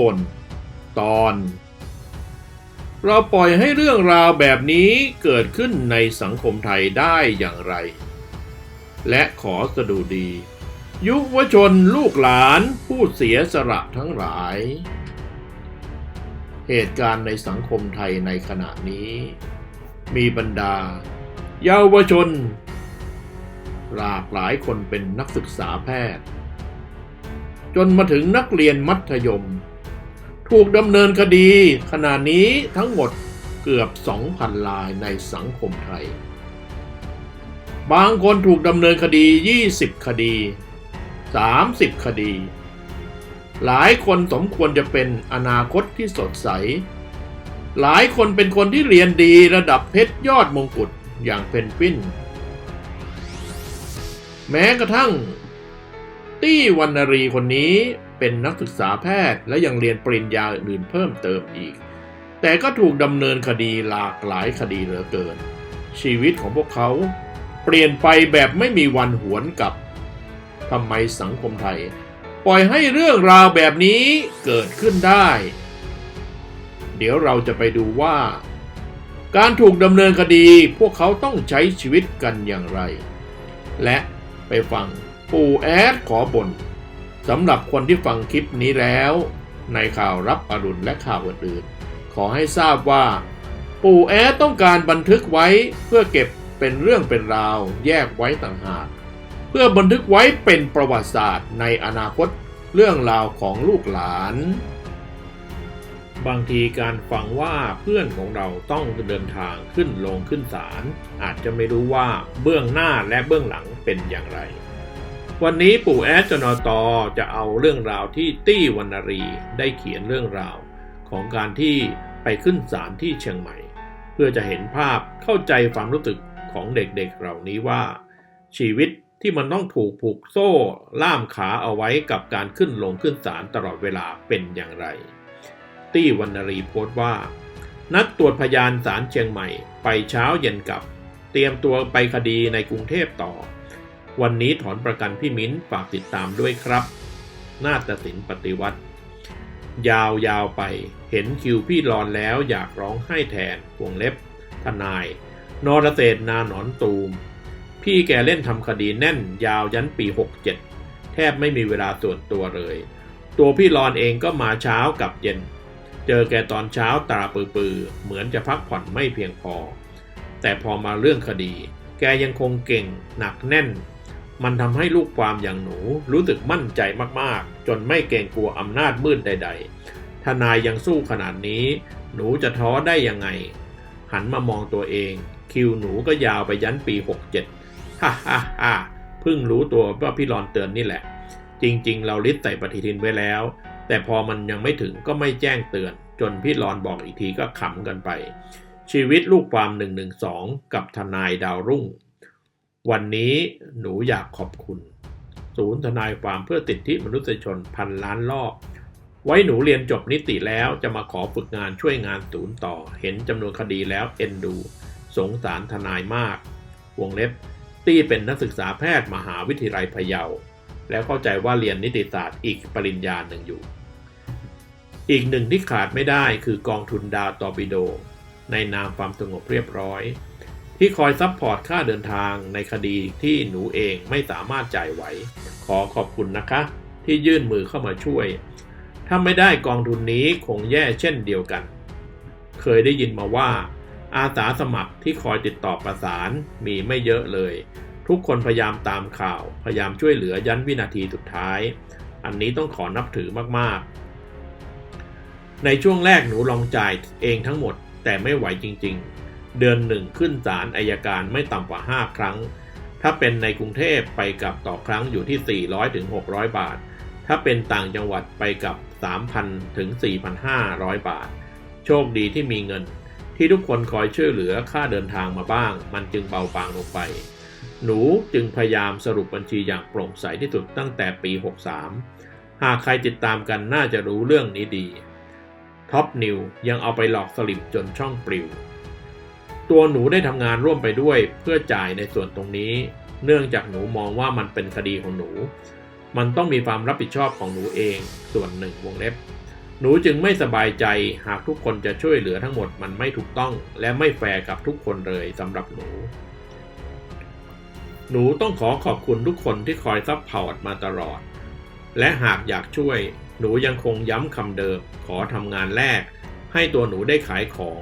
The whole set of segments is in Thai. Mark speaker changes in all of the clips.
Speaker 1: ปู่นตอน เราปล่อยให้เรื่องราวแบบนี้เกิดขึ้นในสังคมไทยได้อย่างไร และขอสดุดี ยุวชนลูกหลานผู้เสียสละทั้งหลาย เหตุการณ์ในสังคมไทยในขณะนี้ มีบรรดา เยาวชน หลากหลายคนเป็นนักศึกษาแพทย์ จนมาถึงนักเรียนมัธยม ถูกดำเนินคดี ขณะนี้ทั้งหมดเกือบ 2,000 ลายในสังคมไทย บางคนถูกดำเนินคดี 20 คดี 30 คดี หลายคนสมควรจะเป็นอนาคตที่สดใส หลายคนเป็นคนที่เรียนดีระดับเพชรยอดมงกุฎอย่างเพนกวิน แม้กระทั่ง ตี้วรรณรีคนนี้เป็นนักศึกษาแพทย์และยังเรียนปริญญาอื่นเพิ่มเติมอีก แต่ก็ถูกดำเนินคดีหลากหลายคดีเหลือเกิน ชีวิตของพวกเขาเปลี่ยนไปแบบไม่มีวันหวนกลับทำไมสังคมไทย ปล่อยให้เรื่องราวแบบนี้เกิดขึ้นได้ เดี๋ยวเราจะไปดูว่า การถูกดำเนินคดีพวกเขาต้องใช้ชีวิตกันอย่างไร และไปฟังปู่แอดขอบน สำหรับคนที่ฟังคลิปนี้แล้ว ในข่าวรับอรุณและข่าวอื่นๆ ขอให้ทราบว่า ปู่แอต้องการบันทึกไว้เพื่อเก็บเป็นเรื่องเป็นราวแยกไว้ต่างหาก เพื่อบันทึกไว้เป็นประวัติศาสตร์ในอนาคตเรื่องราวของลูกหลาน บางทีการฟังว่าเพื่อนของเราต้องเดินทางขึ้นลงขึ้นศาลอาจจะไม่รู้ว่าเบื้องหน้าและเบื้องหลังเป็นอย่างไร วันนี้ปู่แอดจนอตอจะเอาเรื่องราวที่ตี้วรรณรีได้เขียนเรื่องราวของการที่ไปขึ้นศาลที่เชียงใหม่ เพื่อจะเห็นภาพเข้าใจความรู้สึกของเด็กๆเหล่านี้ว่า ชีวิตที่มันต้องถูกผูกโซ่ ล่ามขาเอาไว้กับการขึ้นลงขึ้นศาลตลอดเวลาเป็นอย่างไร ตี้วรรณรีโพสต์ว่า นัดตรวจพยานศาลเชียงใหม่ ไปเช้าเย็นกลับ เตรียมตัวไปคดีในกรุงเทพต่อ วันนี้ถอนประกันพี่มิ้นฝากติดตามด้วยครับ นาฏศิลป์ปฏิวัติ ยาวๆไป เห็นคิวพี่รอนแล้วอยากร้องไห้แทนวงเล็บ ทนาย นรเศรษฐนาหนอนตูม พี่แกเล่นทำคดีแน่นยาวยันปี 67 แทบไม่มีเวลาส่วนตัวเลย ตัวพี่รอนเองก็มาเช้ากับเย็น เจอแกตอนเช้าตาปือๆเหมือนจะพักผ่อนไม่เพียงพอ แต่พอมาเรื่องคดี แกยังคงเก่งหนักแน่น มันทำให้ลูกความอย่างหนูรู้สึกมั่นใจมากๆ จนไม่เกรงกลัวอำนาจมืดใด ๆ ทนายยังสู้ขนาดนี้ หนูจะท้อได้ยังไง หันมามองตัวเอง คิวหนูก็ยาวไปยันปี 67ฮ่าฮ่าฮ่าเพิ่งรู้ตัวว่าพี่รอนเตือนนี่แหละ จริงๆ เราลิสต์ใส่ปฏิทินไว้แล้ว แต่พอมันยังไม่ถึงก็ไม่แจ้งเตือน จนพี่รอนบอกอีกทีก็ขำกันไป ชีวิตลูกความ112กับทนายดาวรุ่ง วันนี้หนูอยากขอบคุณ ศูนย์ทนายความเพื่อสิดทธิมนุษยชนพันล้านรอบ ไว้หนูเรียนจบนิติแล้วจะมาขอฝึกงานช่วยงานศูนย์ต่อ เห็นจำนวนคดีแล้วเอ็นดู สงสารทนายมาก วงเล็บ ตี้เป็นนักศึกษาแพทย์มหาวิทยาลัยพะเยา แล้วเข้าใจว่าเรียนนิติศาสตร์อีกปริญญาหนึ่งอยู่ อีกหนึ่งที่ขาดไม่ได้คือกองทุนดาวตอร์ปิโด ในนามความสงบเรียบร้อย ที่คอยซัพพอร์ตค่าเดินทางในคดีที่หนูเองไม่สามารถจ่ายไหว ขอขอบคุณนะคะ ที่ยื่นมือเข้ามาช่วย ถ้าไม่ได้กองทุนนี้คงแย่เช่นเดียวกัน เคยได้ยินมาว่า อาสาสมัครที่คอยติดต่อประสานมีไม่เยอะเลย ทุกคนพยายามตามข่าว พยายามช่วยเหลือยันวินาทีสุดท้าย อันนี้ต้องขอนับถือมากๆ ในช่วงแรกหนูลองจ่ายเองทั้งหมด แต่ไม่ไหวจริง ๆ เดือนหนึ่งขึ้นศาลอายการไม่ต่ำกว่า 5 ครั้ง ถ้าเป็นในกรุงเทพไปกลับต่อครั้งอยู่ที่ 400ถึง600 บาท ถ้าเป็นต่างจังหวัดไปกับ 3,000ถึง4,500 บาท โชคดีที่มีเงิน ที่ทุกคนคอยช่วยเหลือค่าเดินทางมาบ้าง มันจึงเบาบางลงไป หนูจึงพยายามสรุปบัญชีอย่างโปร่งใสที่สุดตั้งแต่ปี 63 หากใครติดตามกันน่าจะรู้เรื่องนี้ดีท็อปนิวยังเอาไปหลอกสลิมจนช่องปลิว ตัวหนูได้ทำงานร่วมไปด้วยเพื่อจ่ายในส่วนตรงนี้ เนื่องจากหนูมองว่ามันเป็นคดีของหนู มันต้องมีความรับผิดชอบของหนูเองส่วนหนึ่งวงเล็บ หนูจึงไม่สบายใจหากทุกคนจะช่วยเหลือทั้งหมดมันไม่ถูกต้อง และไม่แฟร์กับทุกคนเลยสำหรับหนู หนูต้องขอขอบคุณทุกคนที่คอยซัพพอร์ตมาตลอด และหากอยากช่วย หนูยังคงย้ำคำเดิม ขอทำงานแรก ให้ตัวหนูได้ขายของ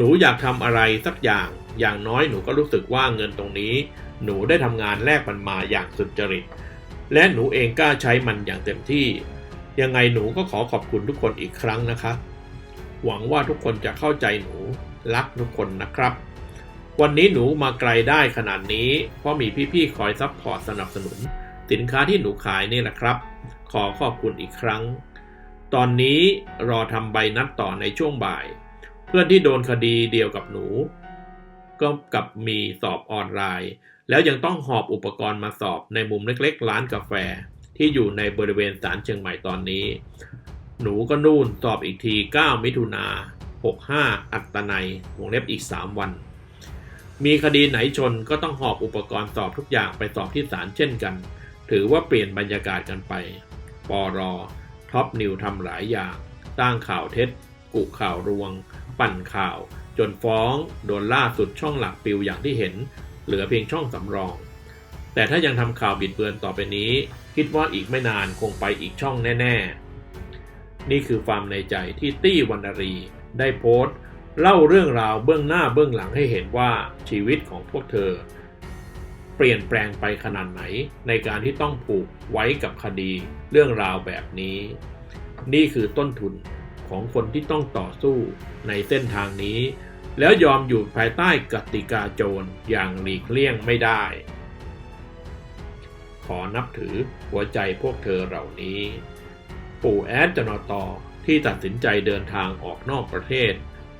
Speaker 1: หนูอยากทำอะไรสักอย่าง อย่างน้อยหนูก็รู้สึกว่าเงินตรงนี้ หนูได้ทำงานแลกมันมาอย่างสุจริต และหนูเองกล้าใช้มันอย่างเต็มที่ ยังไงหนูก็ขอขอบคุณทุกคนอีกครั้งนะคะ หวังว่าทุกคนจะเข้าใจหนูรักทุกคนนะครับ วันนี้หนูมาไกลได้ขนาดนี้ เพราะมีพี่ๆคอยซัพพอร์ตสนับสนุน สินค้าที่หนูขายนี่แหละครับ ขอขอบคุณอีกครั้ง ตอนนี้รอทำใบนัดต่อในช่วงบ่าย เพื่อนที่โดนคดีเดียวกับหนู ก็กับมีสอบออนไลน์ แล้วยังต้องหอบอุปกรณ์มาสอบในมุมเล็กๆ ร้านกาแฟ ที่อยู่ในบริเวณศาลเชียงใหม่ตอนนี้ หนูก็นู่นสอบอีกที 9 มิถุนา65 อัตนัยวงเล็บอีก 3 วัน มีคดีไหนชนก็ต้องหอบอุปกรณ์สอบทุกอย่างไปสอบที่ศาลเช่นกัน ถือว่าเปลี่ยนบรรยากาศกันไป ปอรอท็อปนิวทำหลายอย่าง สร้างข่าวเท็จกุข่าวรวง ปั่นข่าว จนฟ้องโดนล่าสุดช่องหลักปิวอย่างที่เห็น เหลือเพียงช่องสำรอง แต่ถ้ายังทำข่าวบิดเบือนต่อไปนี้ คิดว่าอีกไม่นานคงไปอีกช่องแน่ ๆ นี่คือความในใจที่ตี้วรรณรี ได้โพสต์ เล่าเรื่องราวเบื้องหน้าเบื้องหลังให้เห็นว่าชีวิตของพวกเธอ เปลี่ยนแปลงไปขนาดไหน ในการที่ต้องผูกไว้กับคดีเรื่องราวแบบนี้ นี่คือต้นทุน ของคนที่ต้องต่อสู้ในเส้นทางนี้ แล้วยอมอยู่ภายใต้กติกาโจรอย่างหลีกเลี่ยงไม่ได้ ขอนับถือหัวใจพวกเธอเหล่านี้ ปู่แอดจนอตอที่ตัดสินใจเดินทางออกนอกประเทศ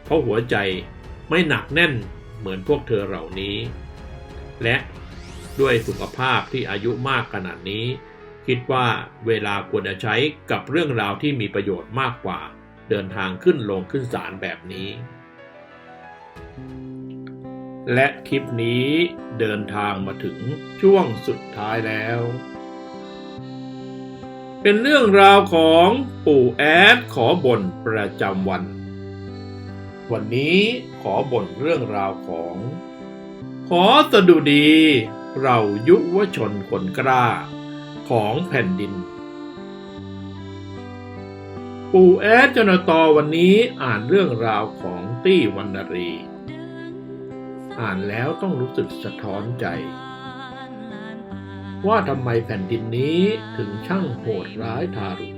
Speaker 1: เพราะหัวใจไม่หนักแน่นเหมือนพวกเธอเหล่านี้ และด้วยสุขภาพที่อายุมากขนาดนี้ คิดว่าเวลาควรจะใช้กับเรื่องราวที่มีประโยชน์มากกว่า เดินทางขึ้นลงขึ้นศาลแบบนี้ และคลิปนี้เดินทางมาถึงช่วงสุดท้ายแล้ว เป็นเรื่องราวของปู่แอดขอบ่นประจำวัน วันนี้ขอบ่นเรื่องราวของ ขอสดุดีเรายุวชนคนกล้าของแผ่นดิน ปู่แอดจนตอวันนี้อ่านเรื่องราวของตี้วรรณรี อ่านแล้วต้องรู้สึกสะท้อนใจ ว่าทำไมแผ่นดินนี้ถึงช่างโหดร้ายทารุณ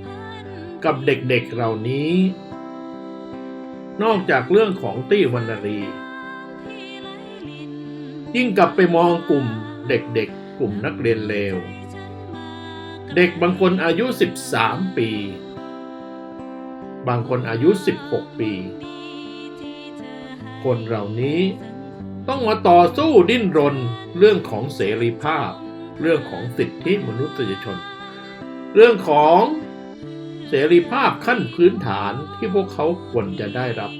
Speaker 1: กับเด็กๆเหล่านี้ นอกจากเรื่องของตี้วรรณรี ยิ่งกลับไปมองกลุ่มเด็กๆ กลุ่มนักเรียนเลว เด็กบางคนอายุ 13 ปี บางคนอายุ 16 ปี คนเหล่านี้ต้องมาต่อสู้ดิ้นรนเรื่องของเสรีภาพ เรื่องของสิทธิมนุษยชน เรื่องของเสรีภาพขั้นพื้นฐานที่พวกเขาควรจะได้รับ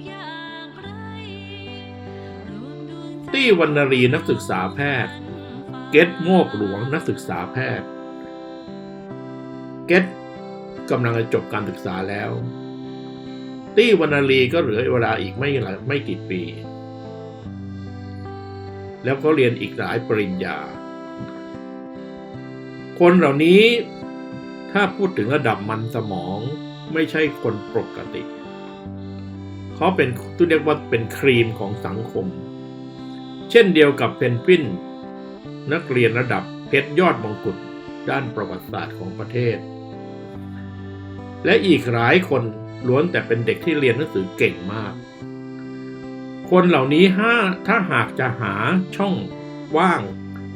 Speaker 1: ตี้วรรณรีนักศึกษาแพทย์ เกตโมกหลวงนักศึกษาแพทย์ เกตกำลังจะจบการศึกษาแล้ว ตี้วรรณรีก็เหลือเวลาอีกไม่หลายไม่กี่ปี แล้วก็เรียนอีกหลายปริญญา คนเหล่านี้ถ้าพูดถึงระดับมันสมองไม่ใช่คนปกติ เขาเป็นที่เรียกว่าเป็นครีมของสังคม เช่นเดียวกับเพนกวิน นักเรียนระดับเพชรยอดมงกุฎด้านประวัติศาสตร์ของประเทศ และอีกหลายคน ล้วนแต่เป็นเด็กที่เรียนหนังสือเก่งมาก คนเหล่านี้ห้าถ้าหากจะหาช่องว่าง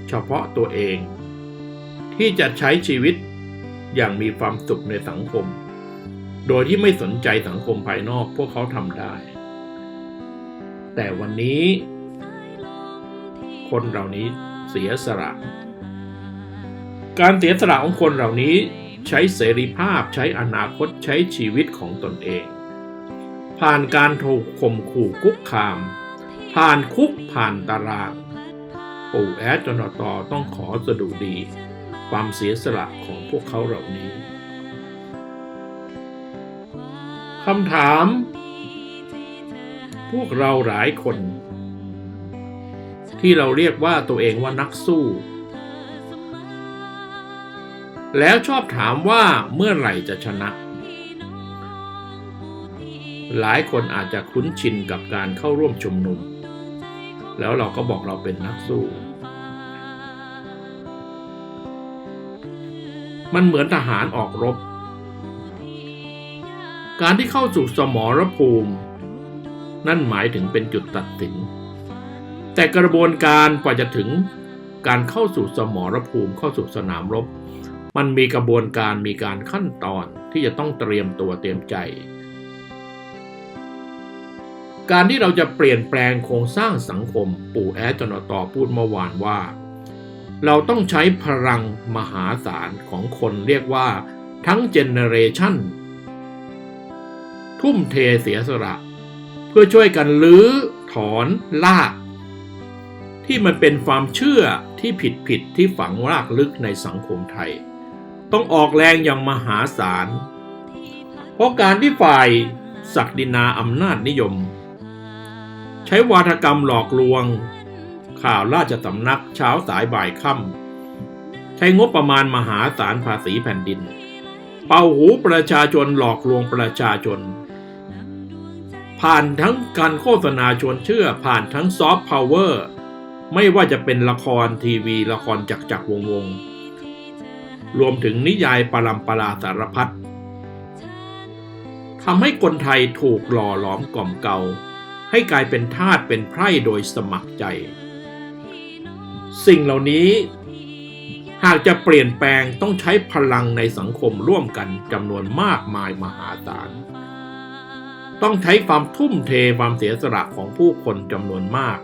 Speaker 1: เฉพาะตัวเอง ที่จะใช้ชีวิตอย่างมีความสุขในสังคม โดยที่ไม่สนใจสังคมภายนอกพวกเขาทำได้ แต่วันนี้ คนเหล่านี้เสียสละ การเสียสละของคนเหล่านี้ ใช้เสรีภาพใช้อนาคตใช้ชีวิตของตนเอง ผ่านการถูกข่มขู่คุกคาม ผ่านคุกผ่านตาราง ปู่แอดจนตอต้องขอสดุดี ความเสียสละของพวกเขาเหล่านี้คำถาม พวกเราหลายคน ที่เราเรียกว่าตัวเองว่านักสู้ แล้วชอบถามว่าเมื่อไหร่จะชนะ หลายคนอาจจะคุ้นชินกับการเข้าร่วมชุมนุม แล้วเราก็บอกเราเป็นนักสู้ มันเหมือนทหารออกรบ การที่เข้าสู่สมรภูมิ นั่นหมายถึงเป็นจุดตัดสิน แต่กระบวนการกว่าจะถึงการเข้าสู่สมรภูมิเข้าสู่สนามรบ มันมีกระบวนการมีการขั้นตอนที่จะต้องเตรียมตัวเตรียมใจ การที่เราจะเปลี่ยนแปลงโครงสร้างสังคม ปู่แอจนอตอพูดเมื่อวานว่า เราต้องใช้พลังมหาศาลของคนเรียกว่า ทั้งเจเนเรชันทุ่มเทเสียสละ เพื่อช่วยกันลื้อถอนลาก ที่มันเป็นความเชื่อที่ผิดผิดๆที่ฝังรากลึกในสังคมไทย ต้องออกแรงอย่างมหาศาล เพราะการที่ฝ่ายศักดินาอำนาจนิยม ใช้วาทกรรมหลอกลวง ข่าวราชสำนักเช้าสายบ่ายค่ำใช้งบประมาณมหาศาลภาษีแผ่นดิน เป่าหูประชาชนหลอกลวงประชาชน ผ่านทั้งการโฆษณาชวนเชื่อผ่านทั้งซอฟต์พาวเวอร์ไม่ว่าจะเป็นละครทีวีละครจักจักรวงศ์วง รวมถึงนิยายปรัมปราสารพัดทำให้คนไทยถูกหล่อหลอมกล่อมเกลาให้กลายเป็นทาสเป็นไพร่โดยสมัครใจ สิ่งเหล่านี้หากจะเปลี่ยนแปลงต้องใช้พลังในสังคมร่วมกันจำนวนมากมายมหาศาล ต้องใช้ความทุ่มเทความเสียสละของผู้คนจำนวนมาก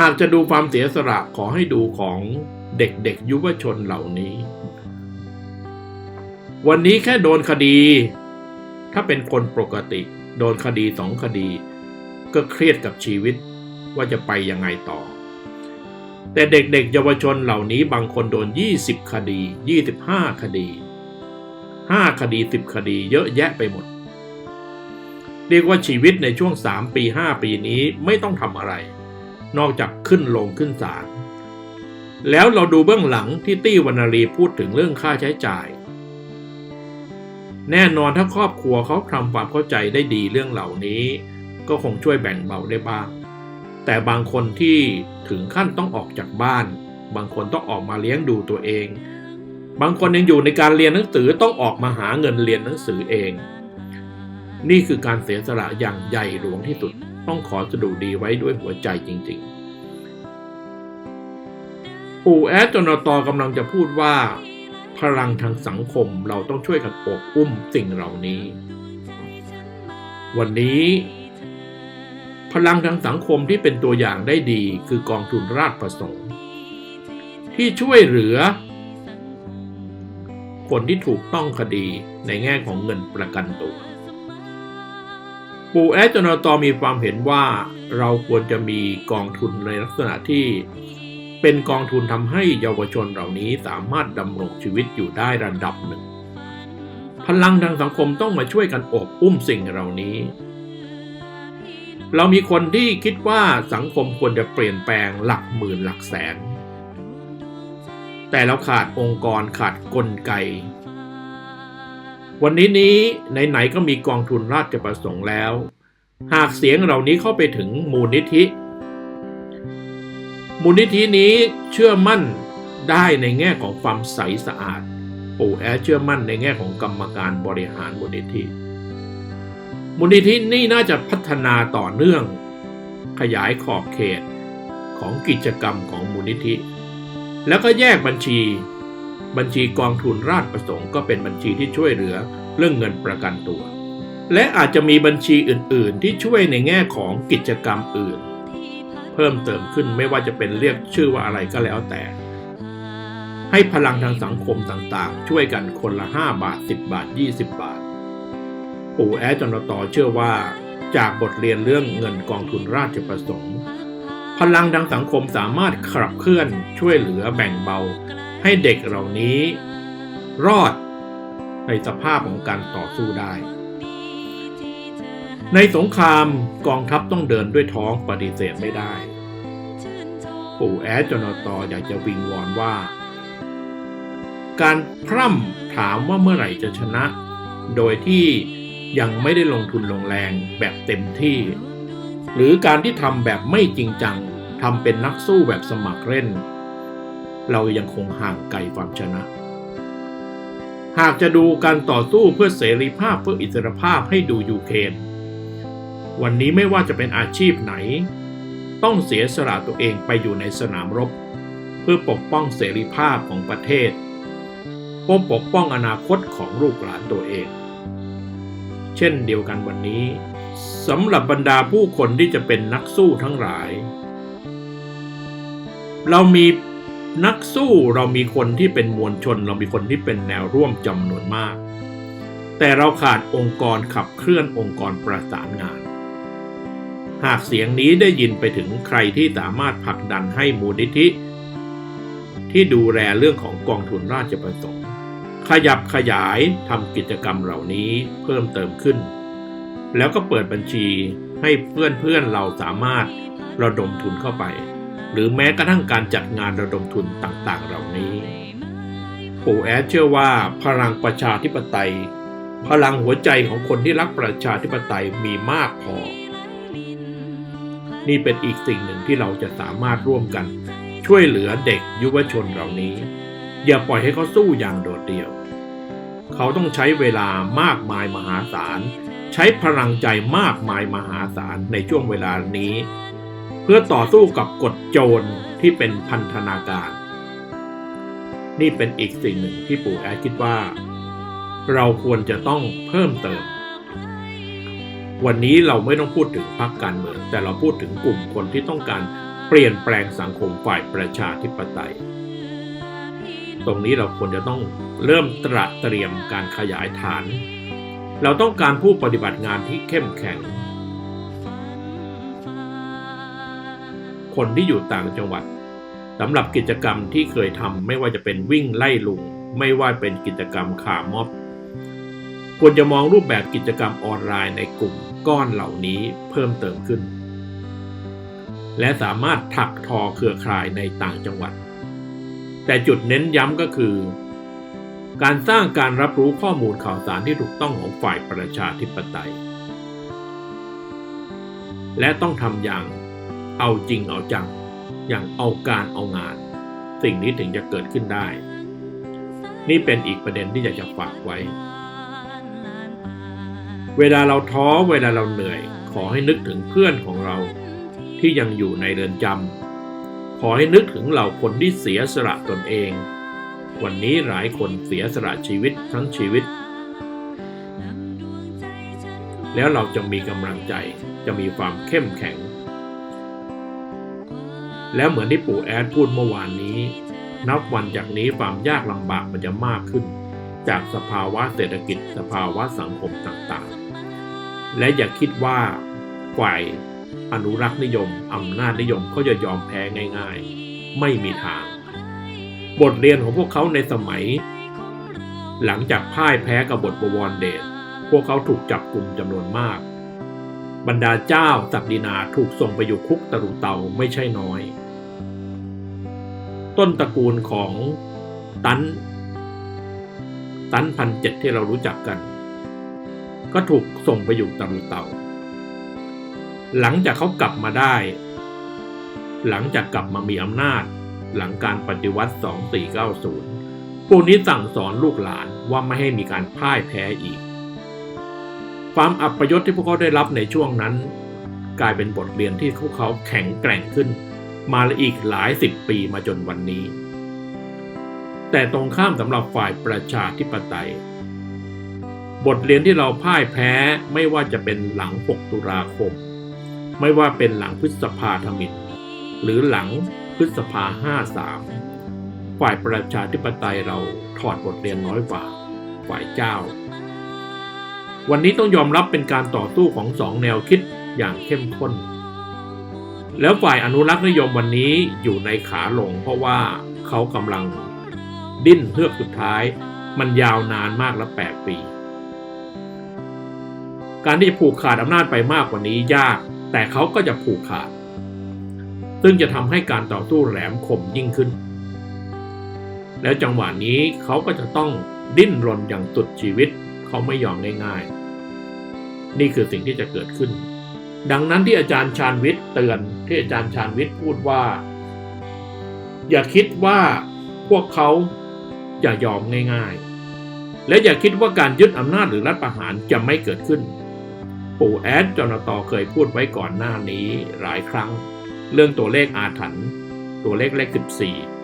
Speaker 1: หากจะดูความเสียสละขอให้ดูของ เด็กๆ ยุวชนเหล่านี้ วันนี้แค่โดนคดี ถ้าเป็นคนปกติ โดนคดีสองคดี ก็เครียดกับชีวิตว่าจะไปยังไงต่อ แต่เด็กๆ เยาวชนเหล่านี้บางคนโดน 20 คดี 25 คดี 5 คดี 10 คดี เยอะแยะไปหมด เรียกว่าชีวิตในช่วง 3 ปี 5 ปีนี้ไม่ต้องทำอะไร นอกจากขึ้นลงขึ้นศาล แล้วเราดูเบื้องหลังที่ตี้วรรณรีพูดถึงเรื่องค่าใช้จ่าย แน่นอนถ้าครอบครัวเขาทำความเข้าใจได้ดีเรื่องเหล่านี้ ก็คงช่วยแบ่งเบาได้บ้าง แต่บางคนที่ถึงขั้นต้องออกจากบ้าน บางคนต้องออกมาเลี้ยงดูตัวเอง บางคนยังอยู่ในการเรียนหนังสือต้องออกมาหาเงินเรียนหนังสือเอง นี่คือการเสียสละอย่างใหญ่หลวงที่สุด ต้องขอสดุดีไว้ด้วยหัวใจจริง ๆ ปู่แอดจนตอกำลังจะพูดว่า พลังทางสังคมเราต้องช่วยกันโอบอุ้มสิ่งเหล่านี้ วันนี้ พลังทางสังคมที่เป็นตัวอย่างได้ดีคือกองทุนราชประสงค์ ที่ช่วยเหลือ คนที่ถูกต้องคดีในแง่ของเงินประกันตัวปู่แอดจนตมีความเห็นว่าเราควรจะมีกองทุนในลักษณะที่ เป็นกองทุนทำให้เยาวชนเหล่านี้สามารถดำรงชีวิตอยู่ได้ระดับหนึ่ง พลังทางสังคมต้องมาช่วยกันอบอุ้มสิ่งเหล่านี้ เรามีคนที่คิดว่าสังคมควรจะเปลี่ยนแปลงหลักหมื่นหลักแสน แต่เราขาดองค์กรขาดกลไก วันนี้นี้ไหนๆก็มีกองทุนราชประสงค์แล้ว หากเสียงเหล่านี้เข้าไปถึงมูลนิธิ มูลนิธินี้เชื่อมั่นได้ในแง่ของความใสสะอาด ปู่แอเชื่อมั่นในแง่ของกรรมการบริหารมูลนิธิ มูลนิธินี่น่าจะพัฒนาต่อเนื่อง ขยายขอบเขตของกิจกรรมของมูลนิธิ แล้วก็แยกบัญชี บัญชีกองทุนราชประสงค์ก็เป็นบัญชีที่ช่วยเหลือเรื่องเงินประกันตัว และอาจจะมีบัญชีอื่น ๆ ที่ช่วยในแง่ของกิจกรรมอื่น เพิ่มเติมขึ้นไม่ว่าจะเป็นเรียกชื่อว่าอะไรก็แล้วแต่ ให้พลังทางสังคมต่างๆ ช่วยกันคนละ 5 บาท 10 บาท 20 บาท ปู่แอจนตอเชื่อว่า จากบทเรียนเรื่องเงินกองทุนราชประสงค์ พลังทางสังคมสามารถขับเคลื่อนช่วยเหลือแบ่งเบา ให้เด็กเหล่านี้ รอดในสภาพของการต่อสู้ได้ ในสงครามกองทัพต้องเดินด้วยท้องปฏิเสธไม่ได้ ปู่แอดจนตออยากจะวิงวอนว่า การพร่ำถามว่าเมื่อไหร่จะชนะ โดยที่ยังไม่ได้ลงทุนลงแรงแบบเต็มที่ หรือการที่ทำแบบไม่จริงจังทำเป็นนักสู้แบบสมัครเล่น เรายังคงห่างไกลความชนะ หากจะดูการต่อสู้เพื่อเสรีภาพเพื่ออิสรภาพให้ดูยูเครน วันนี้ไม่ว่าจะเป็นอาชีพไหน ต้องเสียสละตัวเองไปอยู่ในสนามรบ เพื่อปกป้องเสรีภาพของประเทศเพื่อปกป้องอนาคตของลูกหลานตัวเอง เช่นเดียวกันวันนี้สำหรับบรรดาผู้คนที่จะเป็นนักสู้ทั้งหลาย เรามีนักสู้เรามีคนที่เป็นมวลชน เรามีคนที่เป็นแนวร่วมจำนวนมาก แต่เราขาดองค์กรขับเคลื่อนองค์กรประสานงาน หากเสียงนี้ได้ยินไปถึงใครที่สามารถผลักดันให้มูลนิธิ ที่ดูแลเรื่องของกองทุนราชประสงค์ขยับขยายทำกิจกรรมเหล่านี้เพิ่มเติมขึ้น แล้วก็เปิดบัญชีให้เพื่อนเพื่อนเราสามารถระดมทุนเข้าไป หรือแม้กระทั่งการจัดงานระดมทุนต่างๆ เหล่านี้ปู่แอดเชื่อว่าพลังประชาธิปไตย พลังหัวใจของคนที่รักประชาธิปไตยมีมากพอ นี่เป็นอีกสิ่งหนึ่งที่เราจะสามารถร่วมกัน ช่วยเหลือเด็กยุวชนเหล่านี้ อย่าปล่อยให้เขาสู้อย่างโดดเดี่ยว เขาต้องใช้เวลามากมายมหาศาล ใช้พลังใจมากมายมหาศาลในช่วงเวลานี้ เพื่อต่อสู้กับกฎโจรที่เป็นพันธนาการ นี่เป็นอีกสิ่งหนึ่งที่ปู่แอดคิดว่า เราควรจะต้องเพิ่มเติม วันนี้เราไม่ต้องพูดถึงพรรคการเมือง แต่เราพูดถึงกลุ่มคนที่ต้องการเปลี่ยนแปลงสังคมฝ่ายประชาธิปไตย ตรงนี้เราควรจะต้องเริ่มตระเตรียมการขยายฐาน เราต้องการผู้ปฏิบัติงานที่เข้มแข็ง คนที่อยู่ต่างจังหวัดสำหรับกิจกรรมที่เคยทำไม่ว่าจะเป็นวิ่งไล่ลุง ไม่ว่าเป็นกิจกรรมขาม็อบควรจะมองรูปแบบกิจกรรมออนไลน์ในกลุ่ม ก้อนเหล่านี้เพิ่มเติมขึ้น และสามารถถักทอเครือข่ายในต่างจังหวัด แต่จุดเน้นย้ำก็คือ การสร้างการรับรู้ข้อมูลข่าวสารที่ถูกต้องของฝ่ายประชาธิปไตย และต้องทำอย่างเอาจริงเอาจัง อย่างเอาการเอางาน สิ่งนี้ถึงจะเกิดขึ้นได้ นี่เป็นอีกประเด็นที่อยากจะฝากไว้ เวลาเราท้อเวลาเราเหนื่อย ขอให้นึกถึงเพื่อนของเรา ที่ยังอยู่ในเรือนจำขอให้นึกถึงเหล่าคนที่เสียสละตนเอง วันนี้หลายคนเสียสละชีวิตทั้งชีวิต แล้วเราจะมีกำลังใจจะมีความเข้มแข็ง แล้วเหมือนที่ปู่แอดพูดเมื่อวานนี้ นับวันจากนี้ความยากลำบากมันจะมากขึ้น จากสภาวะเศรษฐกิจสภาวะสังคมต่างๆ และอย่าคิดว่าฝ่ายอนุรักษ์นิยม อำนาจนิยมเขาจะยอมแพ้ง่ายๆ ไม่มีทาง บทเรียนของพวกเขาในสมัย หลังจากพ่ายแพ้กับบทบวรเดชพวกเขาถูกจับกลุ่มจำนวนมาก บรรดาเจ้าศักดินาถูกส่งไปอยู่คุกตะรุเตาไม่ใช่น้อย ต้นตระกูลของตัน ตันพันเจ็ดที่เรารู้จักกัน ก็ถูกส่งไปอยู่ตะรุเตาหลังจากเขากลับมาได้ หลังจากกลับมามีอำนาจ หลังการปฏิวัติ 2490 พวกนี้สั่งสอนลูกหลานว่าไม่ให้มีการพ่ายแพ้อีก ความอัปยศที่พวกเขาได้รับในช่วงนั้น กลายเป็นบทเรียนที่พวกเขาแข็งแกร่งขึ้น มาอีกหลายสิบปีมาจนวันนี้ แต่ตรงข้ามสำหรับฝ่ายประชาธิปไตย บทเรียนที่เราพ่ายแพ้ไม่ว่าจะเป็นหลัง 6 ตุลาคม ไม่ว่าเป็นหลังพฤษภาธมิตหรือหลังพฤษภา 53 ฝ่ายประชาธิปไตยเราถอดบทเรียนน้อยกว่า ฝ่ายเจ้า วันนี้ต้องยอมรับเป็นการต่อสู้ของสองแนวคิดอย่างเข้มข้น แล้วฝ่ายอนุรักษ์นิยมวันนี้อยู่ในขาลงเพราะว่าเขากำลังดิ้นเพื่อสุดท้ายมันยาวนานมากและแปดปี การที่จะผูกขาดอำนาจไปมากกว่านี้ยาก แต่เขาก็จะผูกขาด ซึ่งจะทำให้การต่อสู้แหลมคมยิ่งขึ้น แล้วจังหวะนี้เขาก็จะต้องดิ้นรนอย่างสุดชีวิต เขาไม่ยอมง่ายๆ นี่คือสิ่งที่จะเกิดขึ้น ดังนั้นที่อาจารย์ชาญวิทย์เตือนที่อาจารย์ชาญวิทย์พูดว่า อย่าคิดว่าพวกเขาจะยอมง่าย ๆ และอย่าคิดว่าการยึดอำนาจหรือรัฐประหารจะไม่เกิดขึ้น ปู่แอดจนตอเคยพูดไว้ก่อนหน้านี้หลายครั้ง เรื่องตัวเลขอาถรรพ์ตัวเลขเลข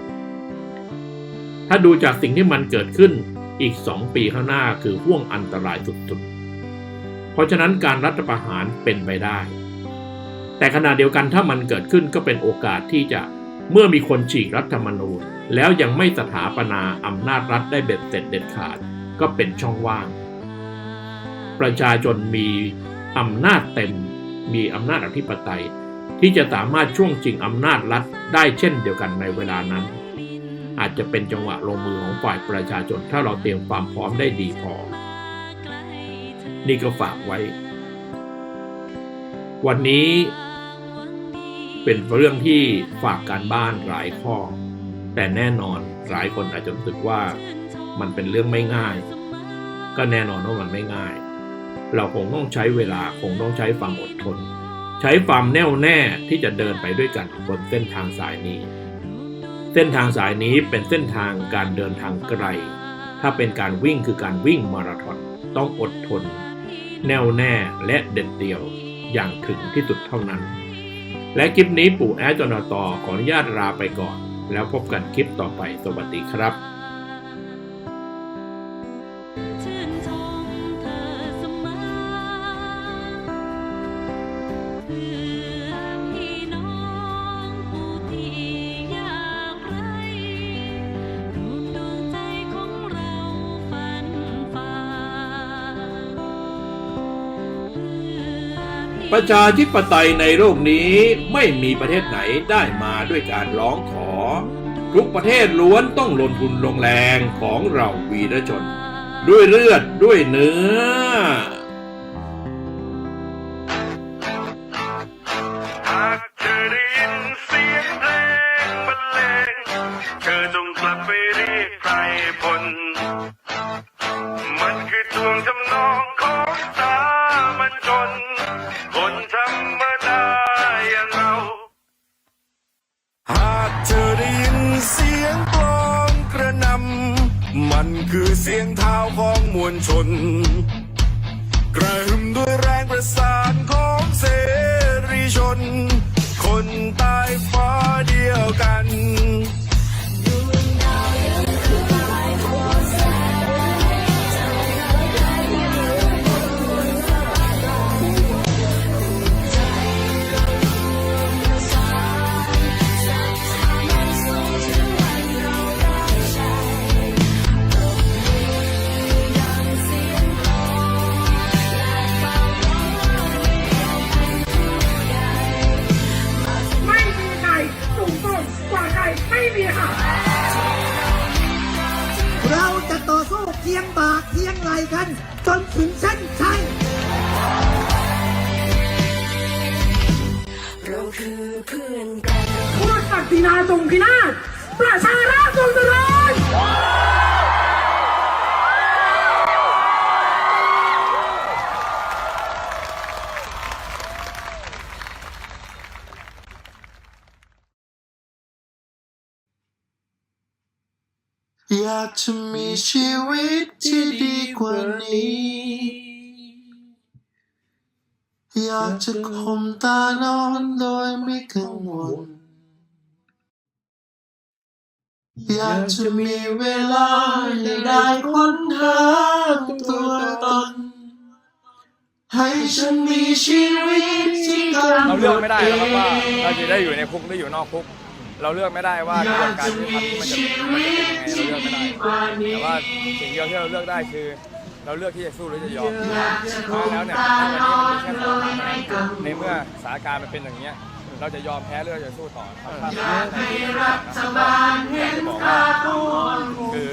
Speaker 1: 14 ถ้าดูจากสิ่งที่มันเกิดขึ้นอีก 2 ปีข้างหน้าคือห่วงอันตรายสุดๆ เพราะฉะนั้นการรัฐประหารเป็นไปได้ แต่ขณะเดียวกันถ้ามันเกิดขึ้นก็เป็นโอกาสที่จะเมื่อมีคนฉีกรัฐธรรมนูญ แล้วยังไม่สถาปนาอำนาจรัฐได้เบ็ดเสร็จเด็ดขาด ก็เป็นช่องว่าง ประชาชนมี อำนาจเต็ม มีอำนาจอธิปไตย ที่จะสามารถช่วงชิงอำนาจรัฐได้เช่นเดียวกันในเวลานั้น อาจจะเป็นจังหวะลงมือของฝ่ายประชาชนถ้าเราเตรียมความพร้อมได้ดีพอ นี่ก็ฝากไว้ วันนี้เป็นเรื่องที่ฝากการบ้านหลายข้อ แต่แน่นอนหลายคนอาจจะรู้สึกว่ามันเป็นเรื่องไม่ง่าย ก็แน่นอนว่ามันไม่ง่าย เราคงต้องใช้เวลาคงต้องใช้ความอดทน ใช้ความแน่วแน่ที่จะเดินไปด้วยกันบนเส้นทางสายนี้ เส้นทางสายนี้เป็นเส้นทางการเดินทางไกล ถ้าเป็นการวิ่งคือการวิ่งมาราธอนต้องอดทน แน่วแน่และเด็ดเดี่ยวอย่างถึงที่สุดเท่านั้น และคลิปนี้ปู่แอดจนตอขออนุญาตลาไปก่อน แล้วพบกันคลิปต่อไปสวัสดีครับ ประชาธิปไตยในโลกนี้ไม่มีประเทศไหนได้มาด้วยการร้องขอ ทุกประเทศล้วนต้องลงทุนลงแรงของเราวีรชน ด้วยเลือดด้วยเนื้อ
Speaker 2: หากเธอได้ยินเสียงเพลงบรรเลงเธอจงกลับไปเรียกไพรพล มันคือทวงทำนองของสามัญชน คือเสียงเท้าของมวลชน กระหึ่มด้วยแรงประสานของเสรีชน คนใตายฟ้าเดียวกัน
Speaker 3: กั
Speaker 4: น จนถึงเส้นชัย
Speaker 5: เราคือเพื่อนกัน
Speaker 3: พูดศักดินาทรงพินาศประชาราษฎร์ทรงเจริญ
Speaker 6: อยากจะมีชีวิตที่ดีกว่านี้ อยากจะข่มตานอนโดยไม่กังวล อยากจะมีเวลาให้ได้ค้นหาตัวตน ให้ฉันมีชีวิตที่กำ
Speaker 7: เรา
Speaker 6: หน
Speaker 7: เลือก
Speaker 6: ด
Speaker 7: ไม่ได้
Speaker 6: เอ
Speaker 7: หรอกครับว่าเรา
Speaker 6: ง
Speaker 7: จะได้อยู่ในคุกหรืออยู่นอกคุก เราเลือกไม่ได้ว่ากระบวนการยุติธรรมมันจะมันจะเป็นยังไงเราเลือกไม่ได้แต่ว่าสิ่งเดียวที่เราเลือกได้คือ เราเลือกที่จะสู้หรือจะยอมเพราะฉะนั้นแล้วเนี่ยมันเป็นแค่สองทางเท่านั้นในเมื่อสถานการณ์มันเป็นอย่างเนี้ยเราจะยอมแพ้หรือเราจะสู้ต่อครับ
Speaker 6: อยากให้รัฐบาลเห็นค่า
Speaker 7: คือ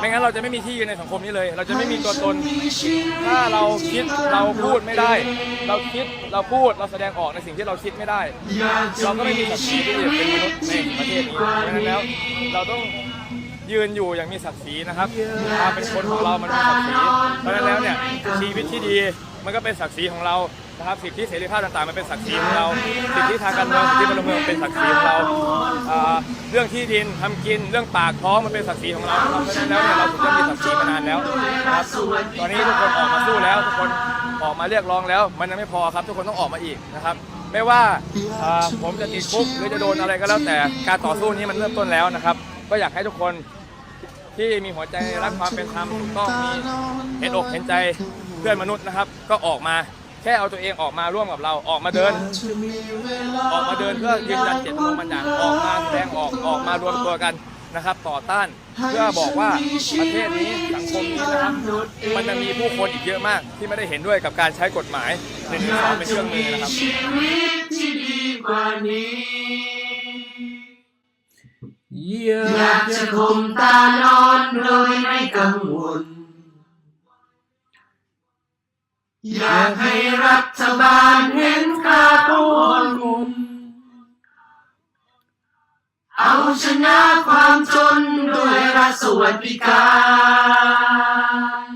Speaker 7: ไม่งั้นเราจะไม่มีที่ยืนในสังคมนี้เลย เราจะไม่มีตัวตน ถ้าเราคิดเราพูดไม่ได้ เราคิดเราพูดเราแสดงออกในสิ่งที่เราคิดไม่ได้ เราก็ไม่มีศักดิ์ศรีที่จะเป็นมนุษย์ในประเทศนี้เพราะฉะนั้นแล้วเราต้องยืนอยู่อย่างมีศักดิ์ศรีนะครับความเป็นคนของเรามันมีศักดิ์ศรีเพราะฉะนั้นแล้วเนี่ยชีวิตที่ดี มันก็เป็นศักดิ์ศรีของเรานะครับสิทธิเสรีภาพต่างๆมันเป็นศักดิ์ศรีของเราสิทธิทางการเมืองสิทธิพลเมืองเป็นศักดิ์ศรีของเราเรื่องที่ดินทำกินเรื่องปากท้องมันเป็นศักดิ์ศรีของเราเพราะฉะนั้นแล้วเนี่ยเราถูกต้องมีศักดิ์ศรีมานานแล้วครับตอนนี้ทุกคนออกมาสู้แล้วทุกคนออกมาเรียกร้องแล้ว มันยังไม่พอครับ ทุกคนต้องออกมาอีกนะครับ ไม่ว่าผมจะติดคุกหรือจะโดนอะไรก็แล้วแต่การต่อสู้นี้มันเริ่มต้นแล้วนะครับ ก็อยากให้ทุกคนที่มีหัวใจรักความเป็นธรรมกต้องมีเห็นอกเห็นใจ พื่อนมนุษย์นะครับ ก็ออกมาแค่เอาตัวเองออกมาร่วมกับเราออกมาเดิน ออกมาเดินเพื่อยืนยันเจตจำนงบางอย่างออกมาแสดงออกออกมารวมตัวกันนะครับ ต่อต้านเพื่อบอกว่าประเทศนี้สังคมนี้นะครับมันจะมีผู้คนอีกเยอะมาก ที่ไม่ได้เห็นด้วยกับการใช้กฎหมายหนึ่งสองเป็นเครื่องมือนะครับ
Speaker 6: อยากจะข่มตานอนโดยไม่กังวล อยากให้รัฐบาลเห็นค่าของคนเอาชนะความจนด้วยรัฐสวัสดิการ